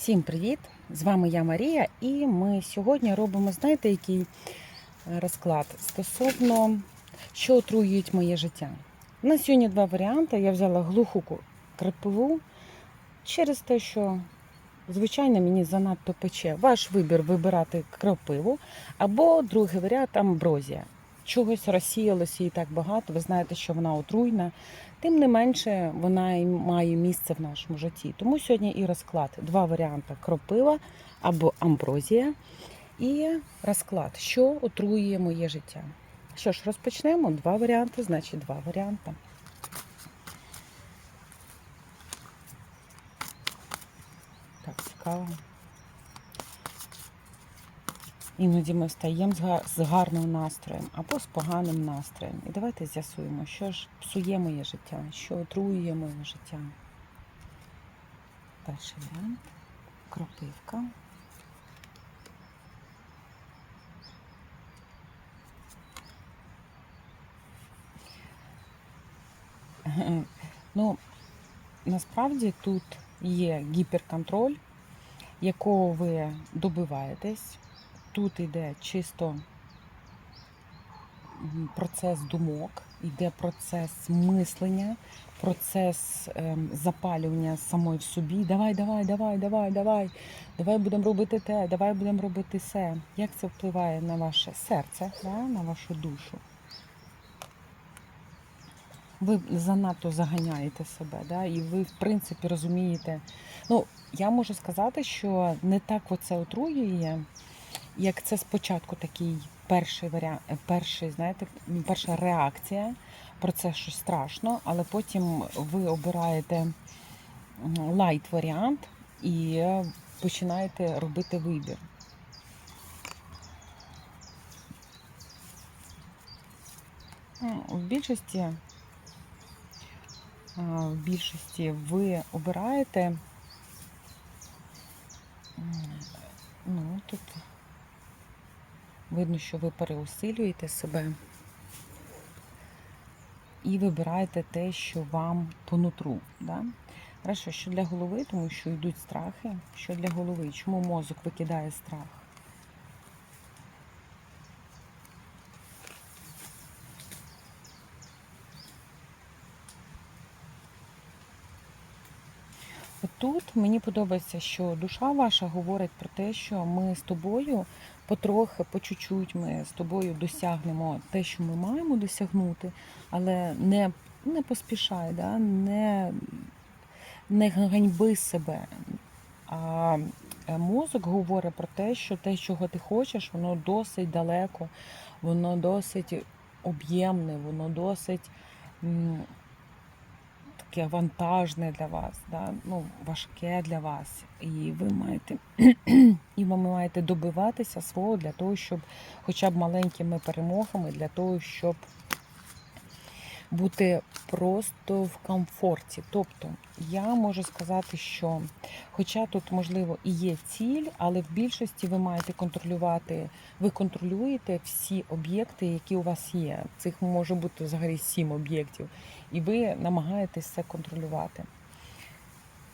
Всім привіт! З вами я Марія, і ми сьогодні робимо, знаєте, який е, розклад стосовно що отруюють моє життя. У нас сьогодні два варіанти. Я взяла глуху крапиву через те, що, звичайно, мені занадто пече. Ваш вибір вибирати крапиву, або другий варіант амброзія. Чогось розсіялося і так багато. Ви знаєте, що вона отруйна. Тим не менше, вона має місце в нашому житті. Тому сьогодні і розклад. Два варіанти: кропива або амброзія. І розклад, що отруює моє життя. Що ж, розпочнемо. Два варіанти, значить, два варіанти. Так, цікаво. Іноді ми встаємо з гар- з гарним настроєм або з поганим настроєм. І давайте з'ясуємо, що ж псує моє життя, що отруює моє життя. Перший варіант. Кропивка. Ну, насправді тут є гіперконтроль, якого ви добиваєтесь. Тут йде чисто процес думок, йде процес мислення, процес ем, запалювання самої в собі. Давай, давай, давай, давай, давай, давай будемо робити те, давай будемо робити все. Як це впливає на ваше серце, на вашу душу? Ви занадто заганяєте себе, да, і ви, в принципі, розумієте. Ну, я можу сказати, що не так оце отруює, як це спочатку такий перший варіант, перший, знаєте, перша реакція про це, що страшно, але потім ви обираєте лайт варіант і починаєте робити вибір. Ну, В більшості, в більшості ви обираєте. Ну, тут видно, що ви переусилюєте себе і вибираєте те, що вам по нутру. Да? Хорошо, що для голови, тому що йдуть страхи. Що для голови? Чому мозок викидає страх? Тут мені подобається, що душа ваша говорить про те, що ми з тобою потрохи, по чуть-чуть ми з тобою досягнемо те, що ми маємо досягнути, але не, не поспішай, да? не, не ганьби себе. А е, мозок говорить про те, що те, чого ти хочеш, воно досить далеко, воно досить об'ємне, воно досить. Таке вантажне для вас, да? ну, важке для вас. І ви маєте і ви маєте добиватися свого для того, щоб хоча б маленькими перемогами, для того, щоб бути просто в комфорті. Тобто я можу сказати, що хоча тут, можливо, і є ціль, але в більшості ви маєте контролювати, ви контролюєте всі об'єкти, які у вас є. Цих може бути взагалі сім об'єктів, і ви намагаєтесь це контролювати.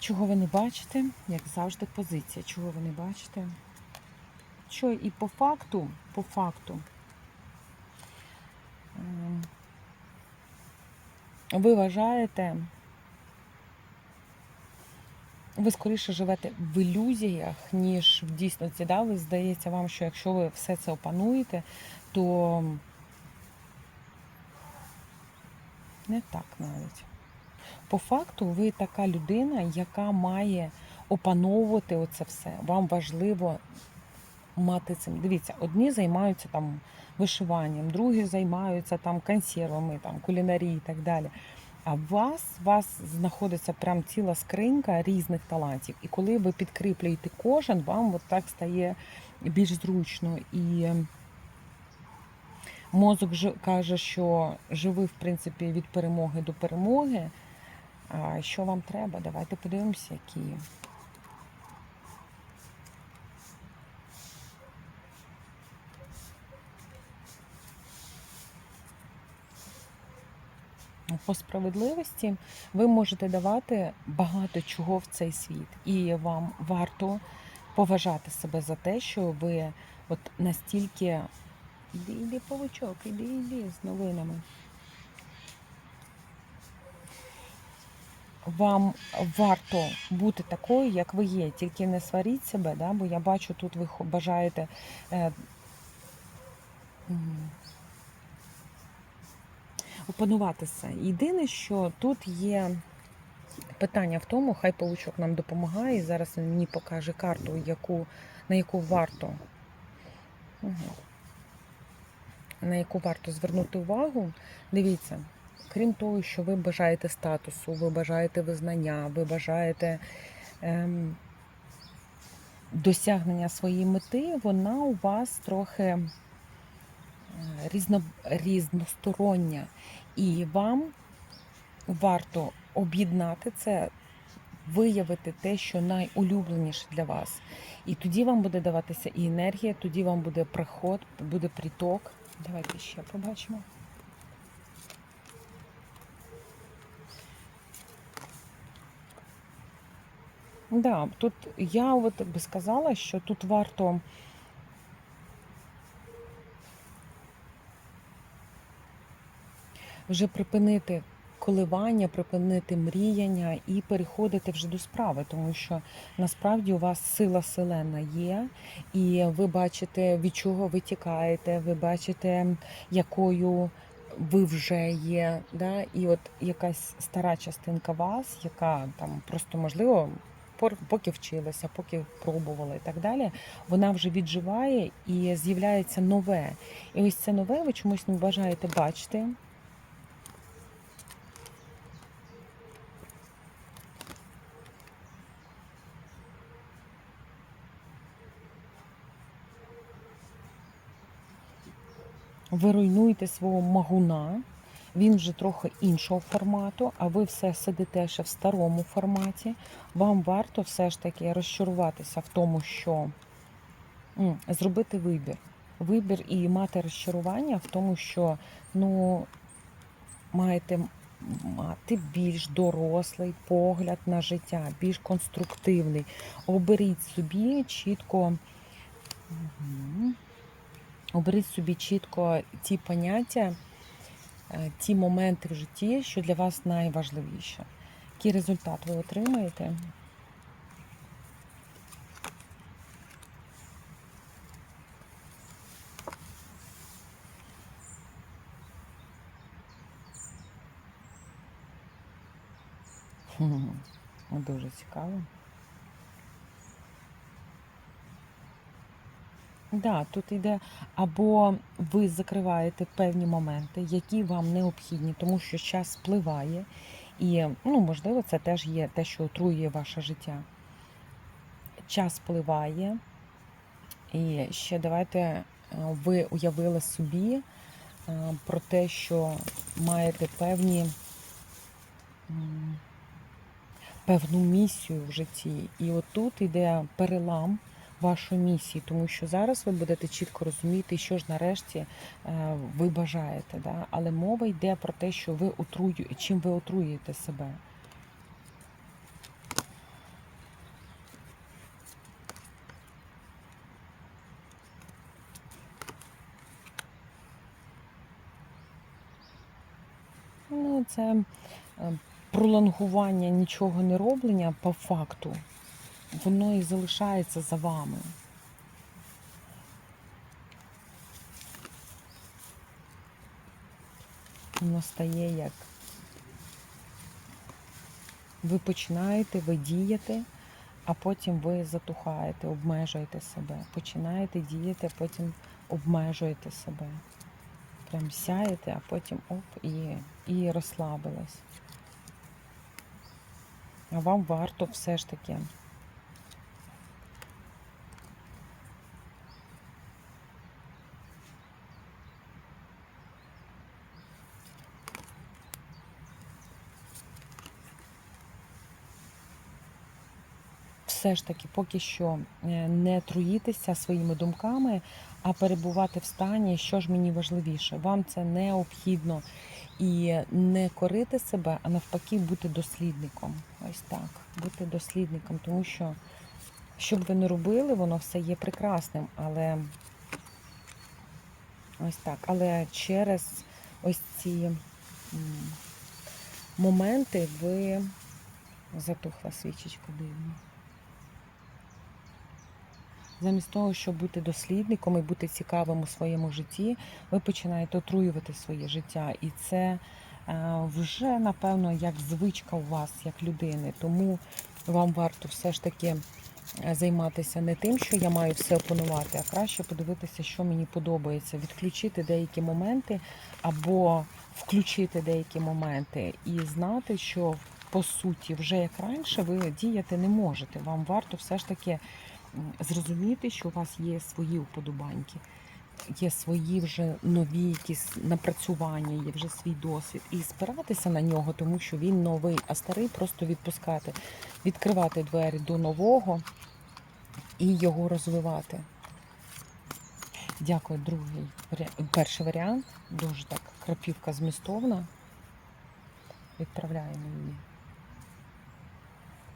Чого ви не бачите, як завжди, позиція. Чого ви не бачите? Що і по факту, по факту. Ви вважаєте, ви скоріше живете в ілюзіях, ніж в дійсності. Да? Ви здається вам, що якщо ви все це опануєте, то не так навіть. По факту, ви така людина, яка має опановувати оце все. Вам важливо мати цим. Дивіться, одні займаються там вишиванням, другі займаються там консервами, там кулінарії і так далі. А у вас, у вас знаходиться прям ціла скринька різних талантів. І коли ви підкріплюєте кожен, вам от так стає більш зручно. І ем, мозок каже, що живи, в принципі, від перемоги до перемоги. А що вам треба? Давайте подивимося, які. По справедливості ви можете давати багато чого в цей світ, і вам варто поважати себе за те, що ви от настільки іди, іди, павучок, іди, іди з новинами. Вам варто бути такою, як ви є, тільки не сваріть себе, да? бо я бачу, тут ви бажаєте. Е, м, опанувати це. Єдине, що тут є питання в тому, хай паучок нам допомагає. і Зараз він мені покаже карту, яку, на яку варто. На яку варто звернути увагу. Дивіться, крім того, що ви бажаєте статусу, ви бажаєте визнання, ви бажаєте ем, досягнення своєї мети, вона у вас трохи різно, різностороння. І вам варто об'єднати це, виявити те, що найулюбленіше для вас. І тоді вам буде даватися і енергія, тоді вам буде приход, буде приток. Давайте ще побачимо. Да, тут я от би сказала, що тут варто вже припинити коливання, припинити мріяння і переходити вже до справи, тому що насправді у вас сила селена є, і ви бачите, від чого ви тікаєте, ви бачите, якою ви вже є. Да? І от якась стара частинка вас, яка там просто можливо. Поки вчилася, поки пробувала і так далі, вона вже відживає і з'являється нове. І ось це нове ви чомусь не бажаєте бачити. Ви руйнуєте свого магуна, він вже трохи іншого формату, а ви все сидите ще в старому форматі. Вам варто все ж таки розчаруватися в тому, що зробити вибір. Вибір і мати розчарування в тому, що ну, маєте мати більш дорослий погляд на життя, більш конструктивний. Оберіть собі чітко. Мгм. Оберіть собі чітко ті поняття, е, ті моменти в житті, що для вас найважливіше. Який результат ви отримаєте? Дуже цікаво. Да, тут йде або ви закриваєте певні моменти, які вам необхідні, тому що час спливає, і ну, можливо, це теж є те, що отруює ваше життя. Час спливає, і ще давайте е, ви уявили собі е, про те, що маєте певні. Певну місію в житті, і отут йде перелам вашої місії, тому що зараз ви будете чітко розуміти, що ж нарешті е, ви бажаєте. Да? Але мова йде про те, що ви отрую, чим ви отруюєте себе. Ну, це е, пролонгування нічого не роблення по факту, воно і залишається за вами. Воно стає як ви починаєте, ви дієте, а потім ви затухаєте, обмежуєте себе. Починаєте діяти, а потім обмежуєте себе. Прям сяєте, а потім оп, і, і розслабились. А вам варто все ж таки все ж таки поки що е, не труїтися своїми думками, а перебувати в стані, що ж мені важливіше. Вам це необхідно. І не корити себе, а навпаки, бути дослідником. Ось так. Бути дослідником, тому що, що б ви не робили, воно все є прекрасним, але ось так. Але через ось ці моменти ви затухла свічечка дивно. Замість того, щоб бути дослідником і бути цікавим у своєму житті, ви починаєте отруювати своє життя. І це е, вже, напевно, як звичка у вас, як людини. Тому вам варто все ж таки е, займатися не тим, що я маю все опанувати, а краще подивитися, що мені подобається, відключити деякі моменти або включити деякі моменти і знати, що по суті, вже як раніше, ви діяти не можете. Вам варто все ж таки зрозуміти, що у вас є свої уподобаньки, є свої вже нові якісь напрацювання, є вже свій досвід. І спиратися на нього, тому що він новий, а старий просто відпускати, відкривати двері до нового і його розвивати. Дякую, другий. Перший варіант. Дуже так крапівка змістовна. Відправляємо її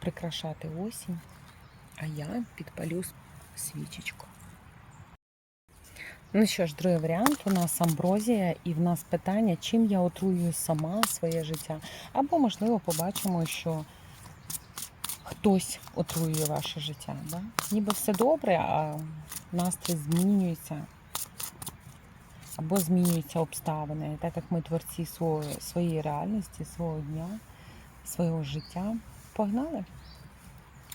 прикрашати осінь, а я підпалю свічечку. Ну що ж, другий варіант у нас амброзія, і в нас питання, чим я отрую сама своє життя. Або, можливо, побачимо, що хтось отруює ваше життя. Да? Ніби все добре, а настрій змінюється. Або змінюються обставини, так як ми творці своєї реальності, свого дня, свого життя. Погнали?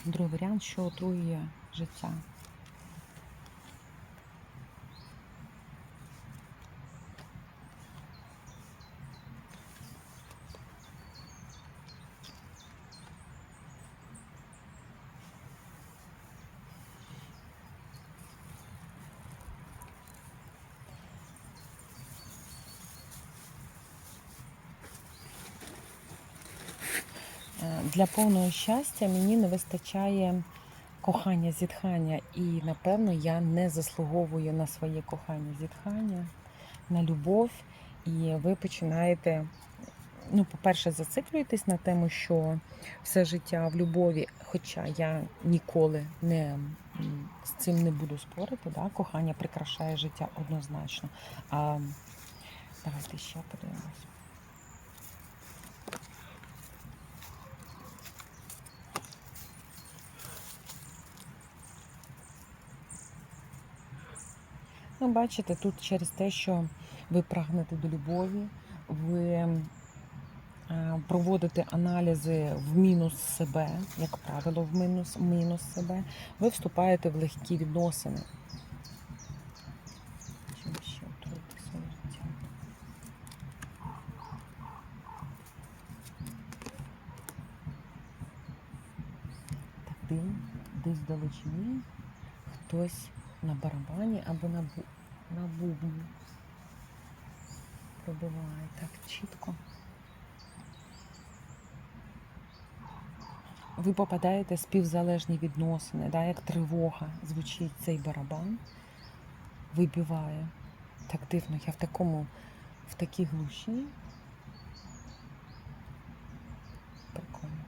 Другий варіант, що отруює життя. Е, Для повного щастя мені не вистачає кохання, зітхання. І, напевно, я не заслуговую на своє кохання, зітхання, на любов. І ви починаєте, ну, по-перше, зациклюєтесь на тему, що все життя в любові, хоча я ніколи не з цим не буду спорити. Да? Кохання прикрашає життя однозначно. А давайте ще подивимось. Ну, бачите, тут через те, що ви прагнете до любові, ви е, проводите аналізи в мінус себе, як правило, в мінус, мінус себе, ви вступаєте в легкі відносини. Десь вдалечині хтось на барабані або на. На бубні пробиває так чітко. Ви попадаєте в співзалежні відносини, да, як тривога звучить цей барабан, вибиває. Так дивно, я в такому, в такій глуші. Прикольно.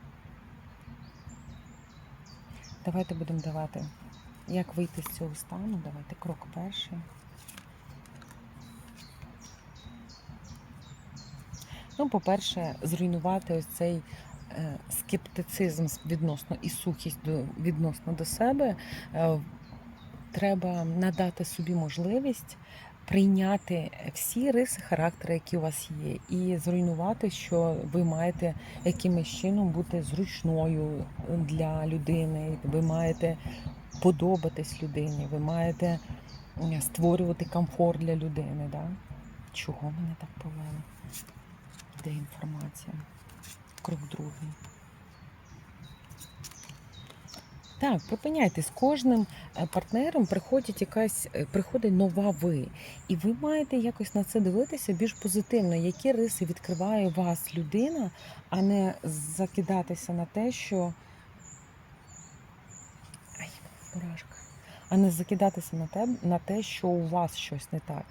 Давайте будемо давати як вийти з цього стану? Давайте крок перший. Ну, по-перше, зруйнувати ось цей е, скептицизм відносно і сухість відносно до себе. Е, треба надати собі можливість прийняти всі риси характеру, які у вас є, і зруйнувати, що ви маєте якимось чином бути зручною для людини. Ви маєте подобатись людині, ви маєте створювати комфорт для людини. Да? Чого мене так повели? Де інформація? Крок другий. Так, припиняйте, з кожним е, партнером приходить якась е, приходить нова ви. І ви маєте якось на це дивитися більш позитивно, які риси відкриває вас людина, а не закидатися на те, що Ай, мурашка. А не закидатися на те, на те, що у вас щось не так.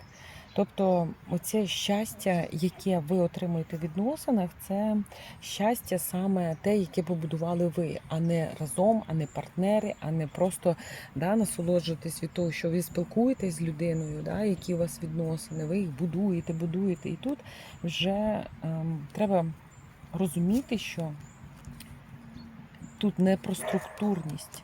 Тобто, оце щастя, яке ви отримуєте в відносинах, це щастя саме те, яке побудували ви, а не разом, а не партнери, а не просто да, насолоджуватись від того, що ви спілкуєтесь з людиною, да, які у вас відносини, ви їх будуєте, будуєте. І тут вже ем, треба розуміти, що тут не про структурність.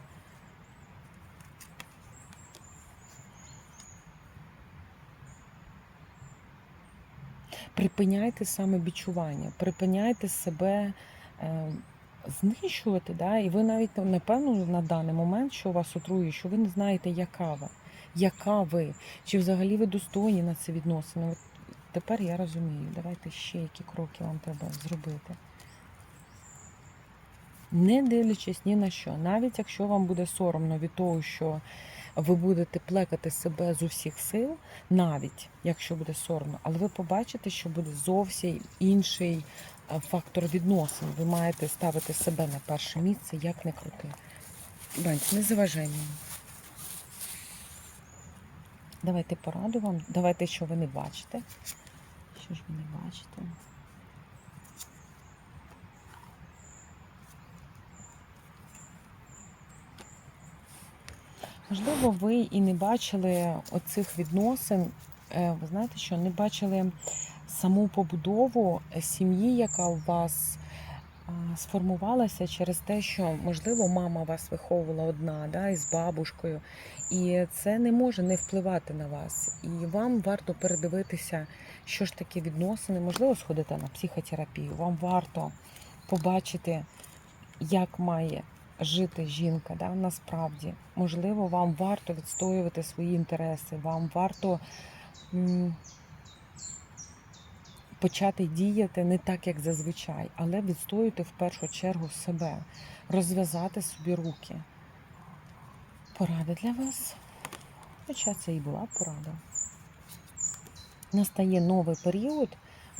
Припиняйте самобічування, припиняйте себе е, знищувати. Да? І ви навіть напевно на даний момент, що вас отрує, що ви не знаєте, яка ви, яка ви, чи взагалі ви достойні на це відносини. От тепер я розумію. Давайте ще які кроки вам треба зробити. Не дивлячись ні на що, навіть якщо вам буде соромно від того, що ви будете плекати себе з усіх сил, навіть якщо буде соромно, але ви побачите, що буде зовсім інший фактор відносин. Ви маєте ставити себе на перше місце, як не крути. Бать, не заважай мені. Давайте пораду вам. Давайте, що ви не бачите. Що ж ви не бачите? Можливо, ви і не бачили оцих відносин. е, Ви знаєте, що не бачили саму побудову сім'ї, яка у вас сформувалася через те, що можливо мама вас виховувала одна, да, із бабушкою, і це не може не впливати на вас. І вам варто передивитися, що ж таке відносини. Можливо, сходити на психотерапію. Вам варто побачити, як має жити жінка. Да, насправді, можливо, вам варто відстоювати свої інтереси, вам варто. м, почати діяти не так, як зазвичай, але відстоювати в першу чергу себе, розв'язати собі руки. Порада для вас. Хоча це і була порада. Настає новий період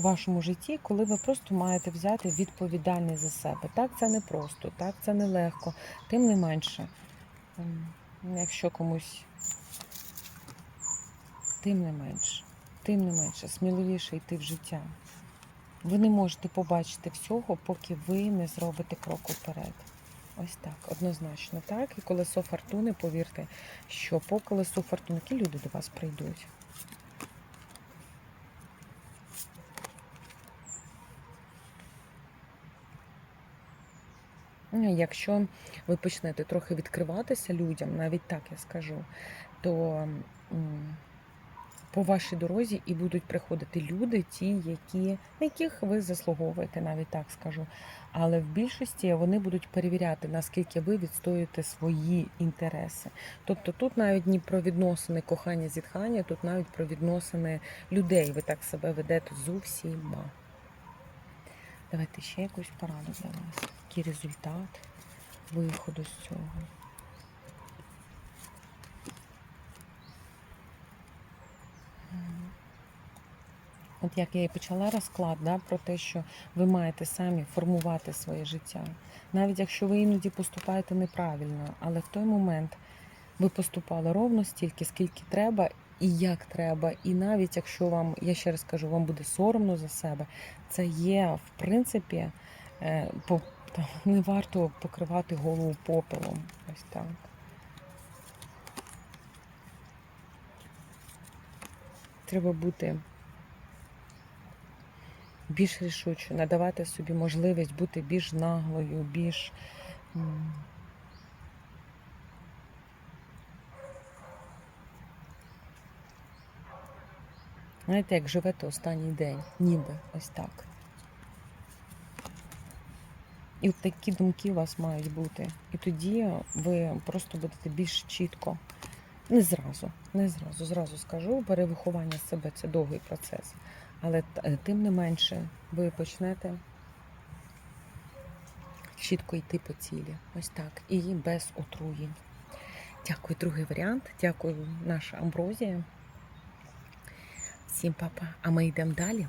вашому житті, коли ви просто маєте взяти відповідальність за себе. Так, це не просто, так, це не легко. Тим не менше, ем, якщо комусь, тим не менше тим не менше, сміливіше йти в життя. Ви не можете побачити всього, поки ви не зробите крок вперед. Ось так, однозначно так. І колесо фортуни, повірте, що по колесу фортуни які люди до вас прийдуть. Якщо ви почнете трохи відкриватися людям, навіть так я скажу, то по вашій дорозі і будуть приходити люди, ті, які, на яких ви заслуговуєте, навіть так скажу. Але в більшості вони будуть перевіряти, наскільки ви відстоюєте свої інтереси. Тобто тут навіть не про відносини кохання, зітхання, тут навіть про відносини людей. Ви так себе ведете з усіма. Давайте ще якусь пораду для вас. Який результат виходу з цього. От як я і почала розклад да, про те, що ви маєте самі формувати своє життя. Навіть якщо ви іноді поступаєте неправильно, але в той момент ви поступали ровно стільки, скільки треба і як треба. І навіть якщо вам, я ще раз кажу, вам буде соромно за себе, це є в принципі, е, там, не варто покривати голову попелом. Ось так. Треба бути більш рішуче, надавати собі можливість бути більш наглою, більш. Знаєте, як живете останній день, ніби ось так. І от такі думки у вас мають бути. І тоді ви просто будете більш чітко. Не зразу, не зразу, зразу скажу, перевиховання себе це довгий процес. Але е, тим не менше ви почнете чітко йти по цілі. Ось так. І без отруєнь. Дякую, другий варіант. Дякую, наша Амброзія. Всім папа. А ми йдемо далі.